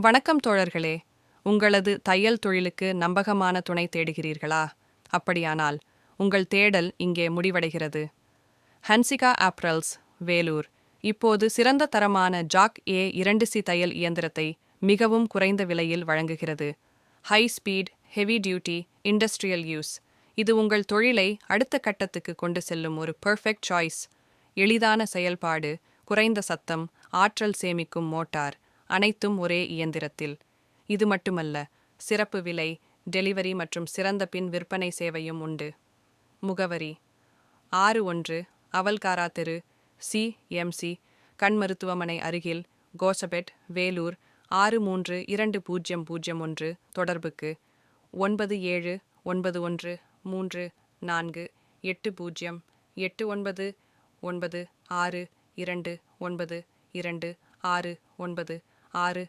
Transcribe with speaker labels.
Speaker 1: வணக்கம் தோழர்களே. உங்களது தையல் தொழிலுக்கு நம்பகமான துணை தேடுகிறீர்களா? அப்படியானால் உங்கள் தேடல் இங்கே முடிவடைகிறது. ஹன்சிகா ஆப்ரல்ஸ் வேலூர். இப்போது சிறந்த தரமான ஜாக் ஏ இரண்டு சி தையல் இயந்திரத்தை மிகவும் குறைந்த விலையில் வழங்குகிறது. High speed heavy duty industrial use. இது உங்கள் தொழிலை அடுத்த கட்டத்துக்கு கொண்டு செல்லும் ஒரு பெர்ஃபெக்ட் சாய்ஸ். எளிதான செயல்பாடு குறைந்த சத்தம் ஆற்றல் சேமிக்கும் மோட்டார். அனைத்தும் ஒரே இயந்திரத்தில். இது மட்டுமல்ல சிறப்பு விலை டெலிவரி மற்றும் சிறந்த பின் விற்பனை சேவையும் உண்டு. முகவரி ஆறு ஒன்று அவல்காரா தெரு சி எம்சி கண் மருத்துவமனை அருகில் கோசபெட் வேலூர் ஆறு மூன்று இரண்டு பூஜ்ஜியம் பூஜ்ஜியம் ஒன்று தொடர்புக்கு ஒன்பது ஏழு ஒன்பது ஒன்று மூன்று நான்கு எட்டு பூஜ்ஜியம் எட்டு ஒன்பது ஒன்பது ஆறு இரண்டு ஒன்பது இரண்டு ஆறு ஒன்பது ஆறு.